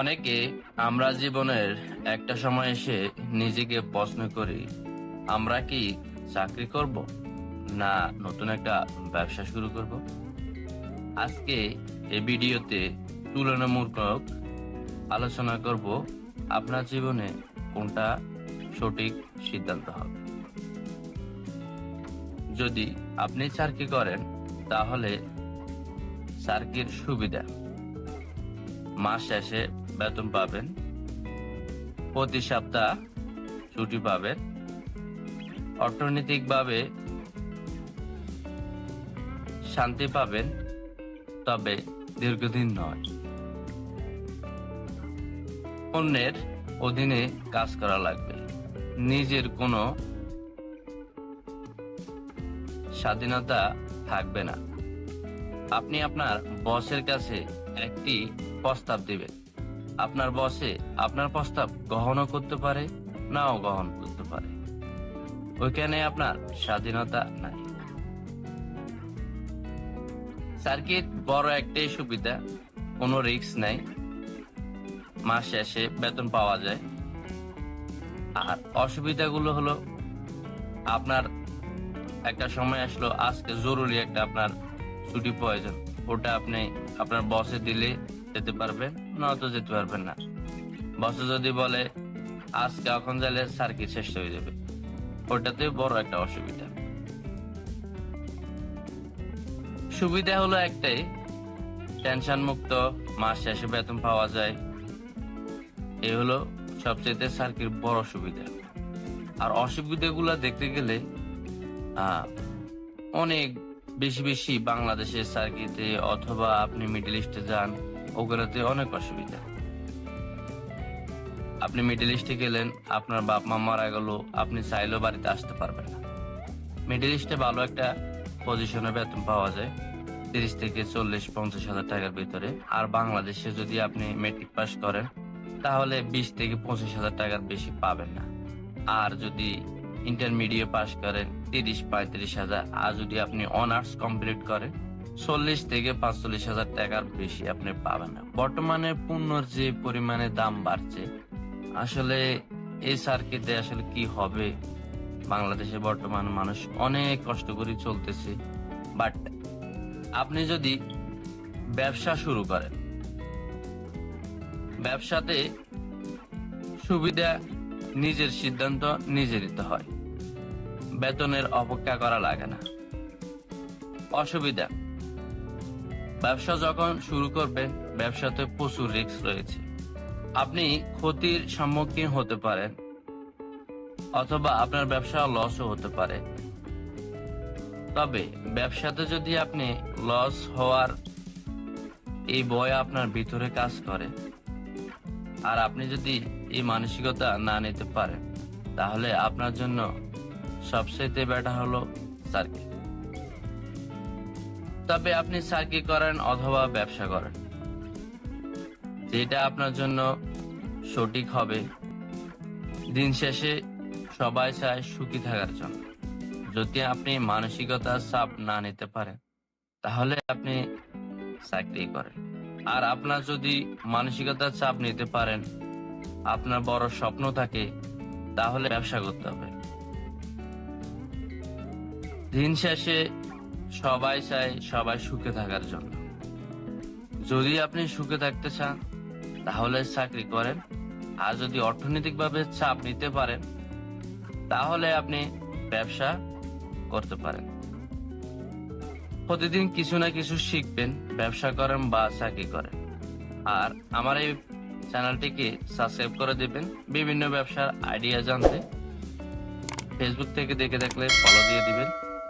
অনেকে আমরা জীবনের একটা সময় এসে নিজেকে প্রশ্ন করি, আমরা কি চাকরি করব না নতুন একটা ব্যবসা শুরু করব? আজকে এই ভিডিওতে তুলনামূলক আলোচনা করব আপনার জীবনে কোনটা সঠিক সিদ্ধান্ত হবে। যদি আপনি চাকরি করেন, তাহলে চাকরির সুবিধা। মাস শেষে বেতন পাবেন। প্রতি সপ্তাহ ছুটি পাবেন। অর্থনৈতিকভাবে শান্তি পাবেন, তবে দীর্ঘদিন নয়। অন্যের অধীনে কাজ করা লাগবে। নিজের কোনো স্বাধীনতা থাকবে না। আপনি আপনার বসের কাছে একটি প্রস্তাব দিবেন। আপনার বসে আপনার প্রস্তাব গ্রহণও করতে পারে, নাও গ্রহণ করতে পারে। ওইখানে আপনার স্বাধীনতা নাই। সার্কিট বড় একটাই সুবিধা, কোনো রিস্ক নাই। মাস শেষে বেতন পাওয়া যায়। আর অসুবিধাগুলো হলো, আপনার একটা সময় আসলো, আজকে জরুরি একটা আপনার ছুটি প্রয়োজন। ওটা আপনি আপনার বসে দিলে যেতে পারবেন। নয়তো যেতে পারবেন না। যদি বলে, আজকে এখন গেলে সার্কিট শেষ হয়ে যাবে? ওটাতে বড় একটা অসুবিধা। সুবিধা হলো একটাই, টেনশন মুক্ত, মাস শেষে বেতন পাওয়া যায়। হলো সবচেয়ে সার্কির বড় সুবিধা। আর অসুবিধাগুলো দেখতে গেলে অনেক বেশি বেশি বাংলাদেশের সার্কিটে অথবা আপনি মিডল ইস্টে যান ওগুলোতে অনেক অসুবিধা। আপনি মিডল ইস্টে গেলেন, আপনার বাপ মা মারা গেল, আপনি চাইলেও বাড়িতে আসতে পারবেন না। মিডল ইস্টে ভালো একটা পজিশনে বেতন পাওয়া যায়, তিরিশ থেকে চল্লিশ, পঞ্চাশ হাজার টাকার ভিতরে। আর বাংলাদেশে যদি আপনি মেট্রিক পাস করেন, তাহলে বিশ থেকে পঁচিশ হাজার টাকার বেশি পাবেন না। আর যদি ইন্টারমিডিয়েট পাস করেন, তিরিশ, পঁয়ত্রিশ হাজার। আর যদি আপনি অনার্স কমপ্লিট করেন চল্লিশ থেকে পাঁচচল্লিশ হাজার টাকার বেশি আপনি পাবেন না। বর্তমানে পণ্যর যে পরিমাণে দাম বাড়ছে, আসলে এই সার্কিটে আসলে কি হবে? বাংলাদেশে বর্তমান মানুষ অনেক কষ্ট করে চলতেছে। বাট আপনি যদি ব্যবসা শুরু করেন, ব্যবসাতে সুবিধা নিজের সিদ্ধান্ত নিজে নিতে হয়। বেতনের অপেক্ষা করা লাগে না। অসুবিধা। ব্যবসা যখন শুরু করবেন ব্যবসাতে প্রচুর রিস্ক রয়েছে। আপনি ক্ষতির সম্মুখীন হতে পারেন, অথবা আপনার ব্যবসা লসও হতে পারে। তবে ব্যবসাতে যদি আপনি লস হওয়ার এই ভয় আপনার ভিতরে কাজ করে, আর আপনি যদি এই মানসিকতা না নিতে পারেন, তাহলে আপনার জন্য সবচেয়ে বেটার হলো সার্কিট তবে আপনি সার্কিট করেন অথবা ব্যবসা করেন। যেটা আপনার জন্য সঠিক হবে। দিন শেষে সবাই চায় সুখী থাকার জন্য। যদি আপনি মানসিকতার চাপ না নিতে পারেন, তাহলে আপনি চাকরি করেন। আর আপনার যদি মানসিকতার চাপ নিতে পারেন, আপনার বড় স্বপ্ন থাকে, তাহলে ব্যবসা করতে হবে। দিন শেষে সবাই চায় সবাই সুখে থাকার জন্য। যদি আপনি সুখে থাকতে চান, তাহলে চাকরি করেন, আর যদি অর্থনৈতিকভাবে চাপ নিতে পারেন, তাহলে আপনি ব্যবসা করতে পারেন। প্রতিদিন কিছু না কিছু শিখবেন, ব্যবসা করেন বা চাকরি করেন। আর আমার এই চ্যানেলটিকে সাবস্ক্রাইব করে দিবেন, বিভিন্ন ব্যবসার আইডিয়া জানতে। ফেসবুক থেকে দেখে দেখলে ফলো দিয়ে দিবেন।